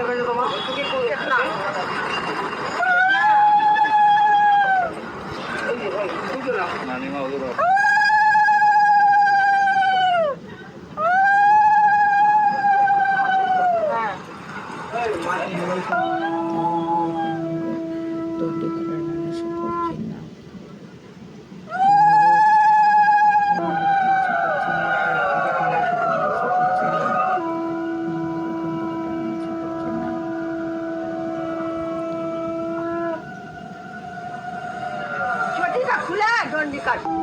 我看见狗了。啊！看见狗了，看见了，看见了，看见了。On the cut.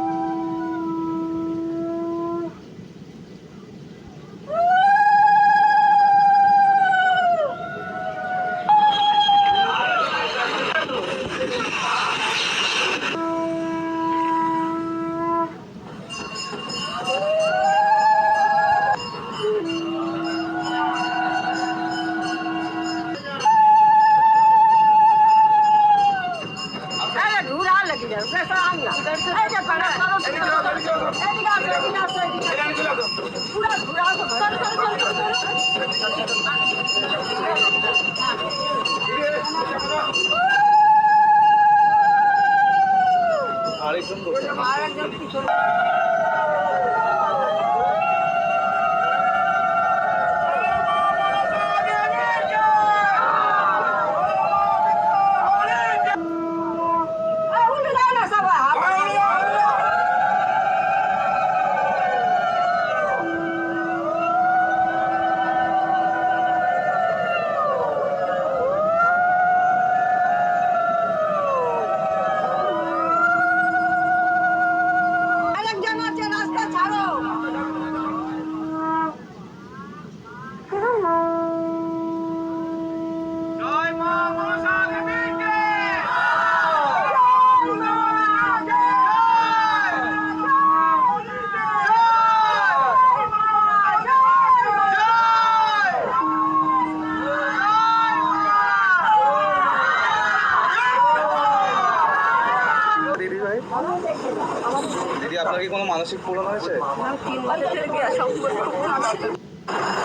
দিদি ভাই দিদি আপনার কি কোনো মানসিক পূরণ হয়েছে?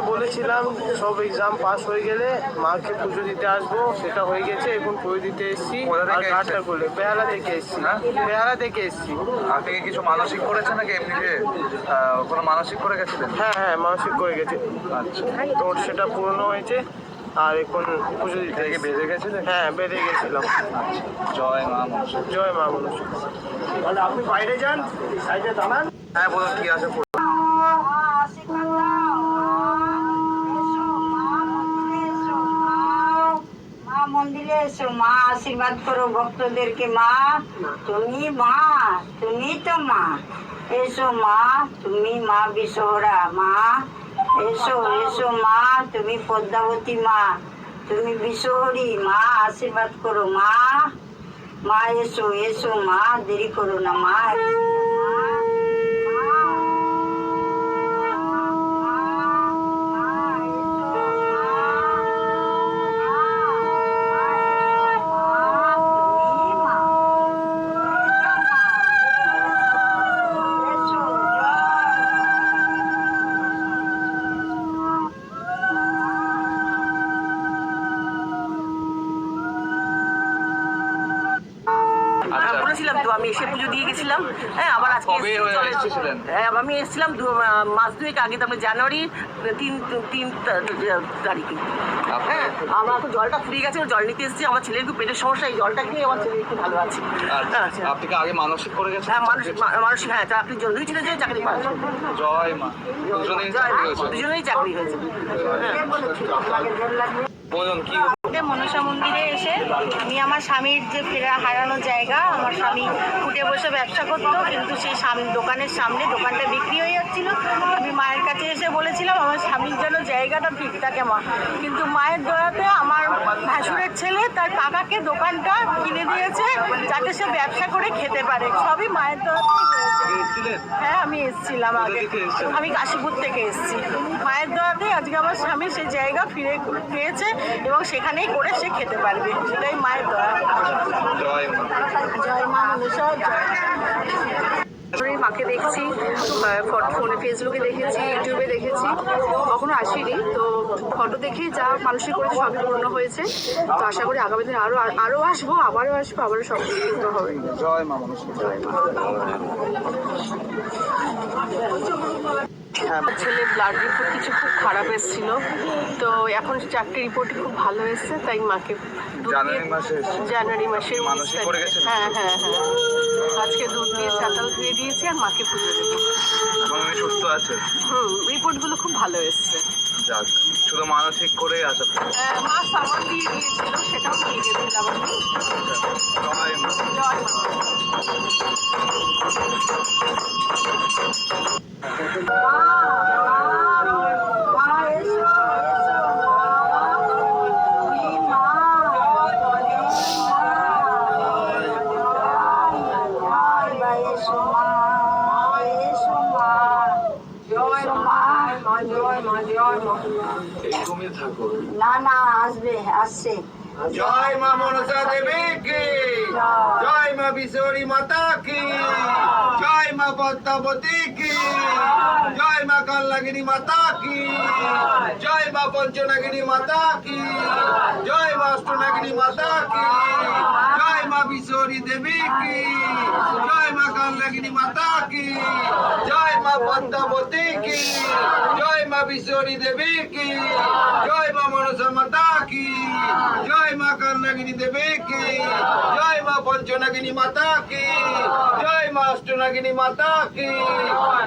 বলেছিলাম সব এক্সাম পাস হয়ে গেলে মাকে পুজো দিতে আসব সেটা হয়ে গেছে এখন পুজো দিতে এসেছি করলে বেহালা থেকে এসেছি। হ্যাঁ? বেহালা থেকে এসেছি। আপনি কিছু মানসিক করেছেন নাকি এমনিতে কোনো মানসিক করে গেছিলেন? হ্যাঁ হ্যাঁ মানসিক করে গেছে। আচ্ছা। তো সেটা পূর্ণ হয়েছে। আর এখন পুজো দিতে বেঁধে গেছিলেন হ্যাঁ বেঁধে গেছিলাম জয় মা জয় মা মনসা আপনি বাইরে যান সাইডে দাঁড়ান হ্যাঁ বলুন কি আছে মন্দিরে এসো মা আশীর্বাদ করো ভক্তদেরকে মা তুমি মা তুমি তো মা এসো মা তুমি মা বিশ্বহরা মা এসো এসো মা, তুমি পদ্মাবতী মা। তুমি বিশ্বহরি মা, আশীর্বাদ করো মা। মা, এসো এসো মা, দেরি করো না মা। বলেছিলাম তো আমি এসে পুজো দিয়ে গেছিলাম। হ্যাঁ আবার আজকে হয়ে? হ্যাঁ আমি এসেছিলাম দু- মাস দুয়েক আগে তারপরে জানুয়ারি তিন তিন তারিখে। হ্যাঁ আমরা এখন জলটা ফুরিয়ে গেছে জল নিতে এসেছি আমার ছেলের একটু পেটের সমস্যা এই জলটা খেয়ে আমার ছেলে একটু ভালো আছে। আচ্ছা আচ্ছা। আপনি কি আগে মানসিক করে গেছেন? হ্যাঁ মানুষ মা- মানুষ হ্যাঁ চাকরির জন্য দুই ছেলে যে চাকরি পাচ্ছে জয় মা দুজনেই চাকরি হয়েছে। দুজনেই চাকরি হয়েছে। হ্যাঁ। বলুন কি মধ্যে মনসা মন্দিরে এসে আমি আমার স্বামীর যে ফেরা হারানো জায়গা, আমার স্বামী ফুটে বসে ব্যবসা করতো, কিন্তু সেই দোকানের সামনে দোকানটা বিক্রি হয়ে যাচ্ছিল আমি মায়ের কাছে এসে বলেছিলাম আমার স্বামীর যেন জায়গাটা ঠিক থাকে মা। কিন্তু মায়ের দয়াতে আমার ভাসুরের ছেলে তার কাকাকে দোকানটা কিনে দিয়েছে যাতে সে ব্যবসা করে খেতে পারে। সবই মায়ের দয়াতেই হয়েছে। হ্যাঁ আমি এসেছিলাম আগে? আমি কাশীপুর থেকে এসেছি। মায়ের দোয়াতে আজকে আমার স্বামী সেই জায়গা ফিরে পেয়েছে এবং সেখানেই করে সে খেতে পারবে। সেটাই মায়ের দোয়া। জয় মা। জয় মা জয় আমি মাকে দেখছি ফোনে ফেসবুকে দেখেছি ইউটিউবে দেখেছি কখনো আসিনি। তো ফটো দেখে যা মানুষই করেছে সবই পূর্ণ হয়েছে। তো আশা করি আগামী দিনে আরও আরও আসব আবারও আসব আবারও সব কিছু পূর্ণ হবে। জয় মা জয়। মা আমার ছেলে ব্লাড রিপোর্ট কিছু খুব খারাপ এসেছিল। তো এখন চারটে রিপোর্টই খুব ভালো এসেছে তাই মাকে জানুয়ারি মাসে জানুয়ারি মাসের উনিশ তারিখে। হ্যাঁ হ্যাঁ হ্যাঁ। আজকে দুধ দিয়ে চাতাল ধুয়ে দিয়েছি আর মাকে পুজো দেবো। এখন সুস্থ আছে? হুম রিপোর্টগুলো খুব ভালো এসছে। যাক শুধু মানসিক করেই আসা মা সামান দিয়ে দিয়েছিল সেটাও নিয়ে গেছিলাম আমি জয় মা। জয় মা। জয় মা মনসা দেবী কি? জয় মা বিশ্বরী মাতা কি? জয় মা পদ্মাবতী কি? জয় মা কাল্লাগিনী মাতা জয় মা পঞ্চনাগিনী মাতা জয় মা অষ্টনাগিনী মাতা জয় মা বিশ্বরী দেবী কি জয় মা কাল্লাগিনী মাতা কি জয় মা পদ্মাবতী কি জয় মা বিশ্বরী দেবী কি জয় মা মনসা মাতা কি জয় মা কান্নাগিনী দেবী কি জয় মা পঞ্চনাগিনী মাতা কি জয় মা অষ্টনাগিনী মাতা কি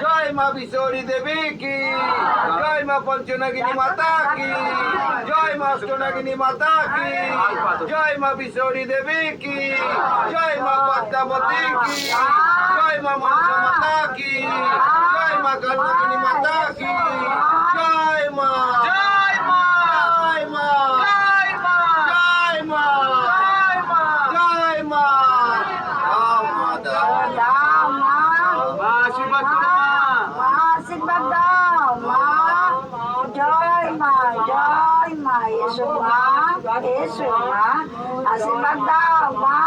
জয় মা বিশ্বরী দেবী কি জয় মা পঞ্চনাগিনী মাতা কি জয় মা অষ্টনাগিনী মাতা কি জয় মা বিশ্বরী দেবী কি জয় মা পদ্মাবতী কি জয় মা মনসা মাতা কি জয় মা কান্নাগিনী মাতা কি জয় মা জয় মা জয় মা জয় মা জয় মা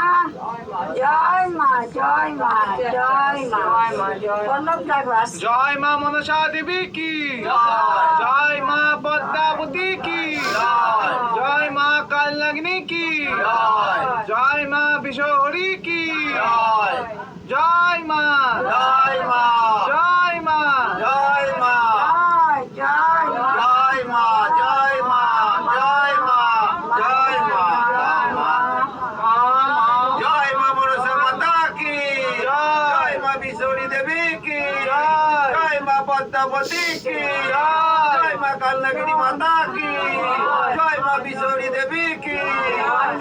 জয় মা জয় মা জয় মা জয় মা মনসা দেবী কি? জয় মা পদ্মাবতী কি? জয় মা কালনাগিনী কি? জয় মা বিশ্বহরি কি জয় মা জয় মা জয় মা জয় মা জয় জয় মা জয় মা জয় মা জয় মা জয় মা জয় মা মনসা মাতা কি জয় মা বিশ্বরী দেবী কি জয় মা পদ্মাবতী কি জয় কালনাগিনী মাতা কি? জয় মা বিশ্বরী দেবী কি?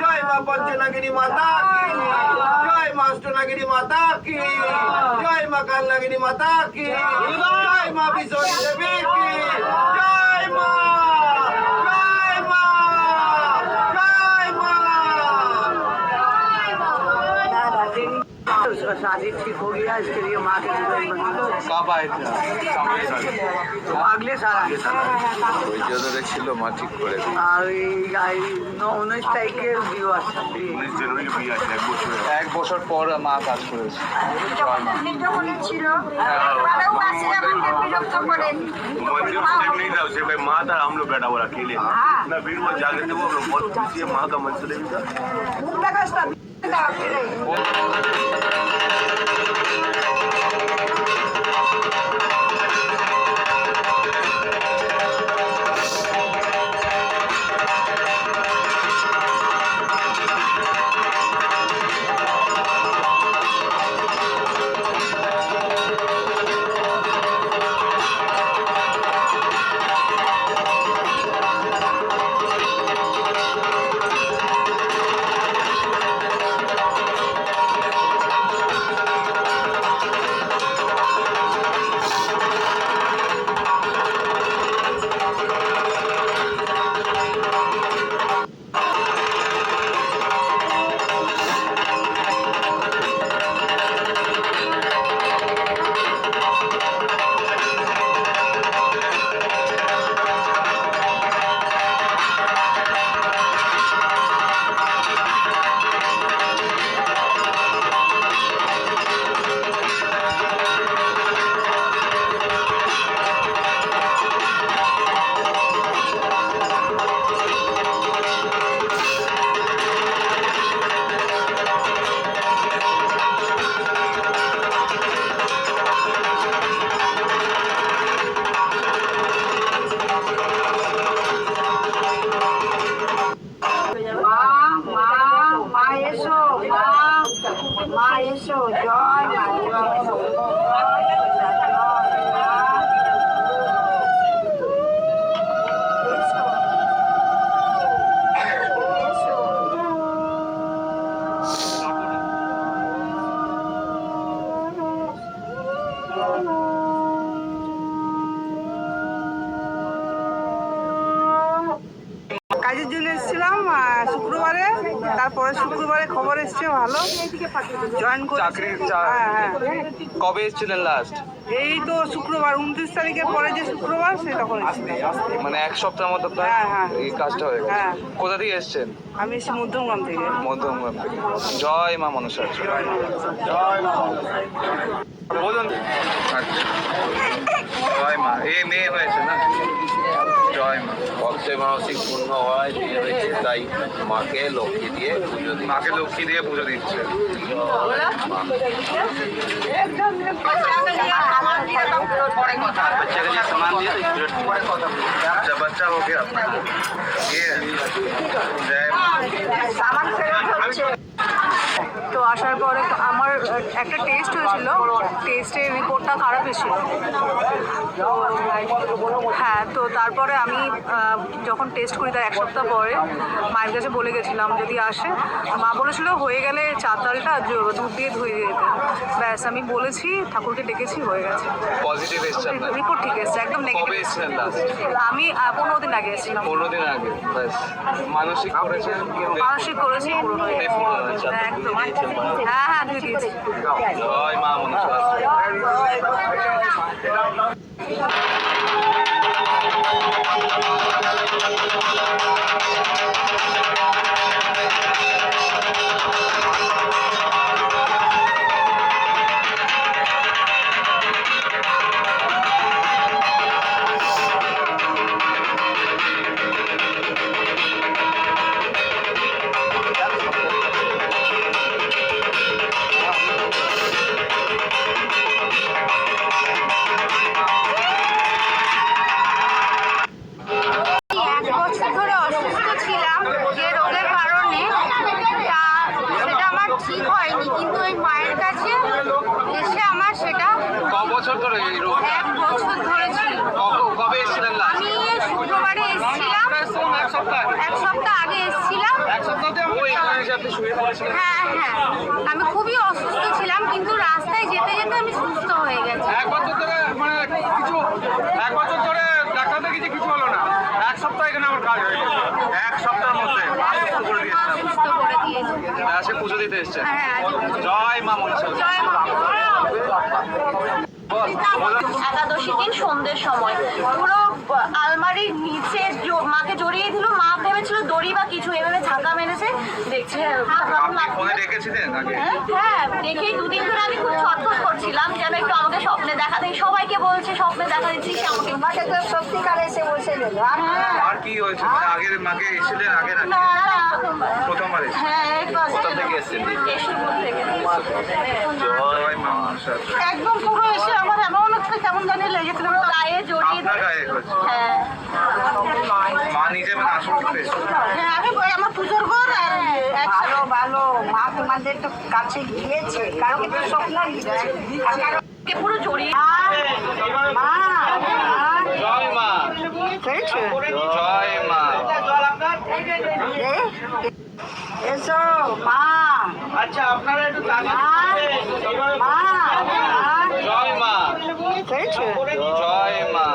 জয় মা পঞ্চনাগিনী মাতা কি? জয় মা অষ্টনাগিনী মাতা কি? জয় মা কালনাগিনী মাতা কি? জয় মা বিশ্বরী দেবী কি? জয় মা জয় মা জয় মা शादी ठीक हो गया इसके लिए माँ के কব আয়ে थे সামনে সালে अगले साल आगे साल ওই যে ছিল মা ঠিক করে দিল। আর এই উনিশ তারিখে বিয়ে আসছে এক বছর পর মা কাজ করেছে জয় মা যখন ছিল তারাও মাসি আমাকে বিরক্ত করেন मंदिर से नहीं था उसे भाई माँ था हम लोग बैठा हुआ अकेले ना भीड़ में जाके थे वो हम लोग बहुत खुशी है माँ का मंदिर भी था মা এসো জয় মা জয় তারপরে শুক্রবারে খবর এসছে ভালো। জয়েন করে চাকরির চা- হ্যাঁ হ্যাঁ। কবে এসেছিলেন লাস্ট এই তো শুক্রবার উনত্রিশ তারিখের পরে যে শুক্রবার সে তখন মানে এক সপ্তাহের মতো হ্যাঁ, হ্যাঁ। এই কাজটা হয়ে গেছে। হ্যাঁ। কোথা থেকে এসেছেন? আমি এসেছি মধ্যমগ্রাম থেকে। মধ্যমগ্রাম থেকে। জয় মা মনসা বলুন আচ্ছা জয় মা এ মেয়ে হয়েছে না? জয় চৈত্র মানসিক পূর্ণ হওয়ায় দিয়ে হয়েছে তাই মাকে লক্ষ্মী দিয়ে পুজো মাকে লক্ষ্মী দিয়ে পুজো দিচ্ছে। বাচ্চা হোক আপনার। তো আসার পরে আমার একটা টেস্ট হয়েছিল। টেস্টের রিপোর্টটা খারাপ এসেছিল। হ্যাঁ তো তারপরে আমি যখন টেস্ট করি তার এক সপ্তাহ পরে মায়ের কাছে বলে গেছিলাম যদি আসে। মা বলেছিল হয়ে গেলে চাতালটা দুধ দিয়ে ধুয়ে দিতে। ব্যাস আমি বলেছি ঠাকুরকে ডেকেছি হয়ে গেছে। পজিটিভ এসছে রিপোর্ট ঠিক এসছে একদম নেগেটিভ আমি পনেরো দিন আগে এসেছিলাম। পনেরো দিন আগে মানসিক মানসিক করেছি একদম। হ্যাঁ হ্যাঁ এসছেন হ্যাঁ জয় মা একাদশী দিন সন্ধ্যের সময়। পুরো আলমারির নিচে মাকে জড়িয়ে দিল। মা ভেবেছিল দড়ি বা কিছু এভাবে ধাক্কা মেরেছে। দেখছে আপনি ফোনে হ্যাঁ দেখেই দুদিন ধরে আমি খুব ছটফট করছিলাম যেন একটু আমাকে স্বপ্নে দেখা দেয়। সবাইকে বলছে স্বপ্নে দেখা দিচ্ছি সে আমাকে মাকে তো সত্যিকার এসে বসে গেল। আর আর কি হয়েছে? মানে আগের মাকে এসেছিলেন আগে প্রথমবার হ্যাঁ একবার থেকে মা একদম পুরো এসে আমার এমন একটা কেমন জানি লেগেছিল গায়ে জড়িয়ে আপনার গায়ে হ্যাঁ। মা নিজে মানে আসল হ্যাঁ আমি আমার পুজোর ঘর আর ভালো ভালো মা তোমাদের তো কাছে গিয়েছে। কারোকে তো স্বপ্ন পুরো জড়িয়ে মা জয় মা। জয় মা। এসো মা। আচ্ছা আপনারা একটু মা। জয় মা। জয় মা।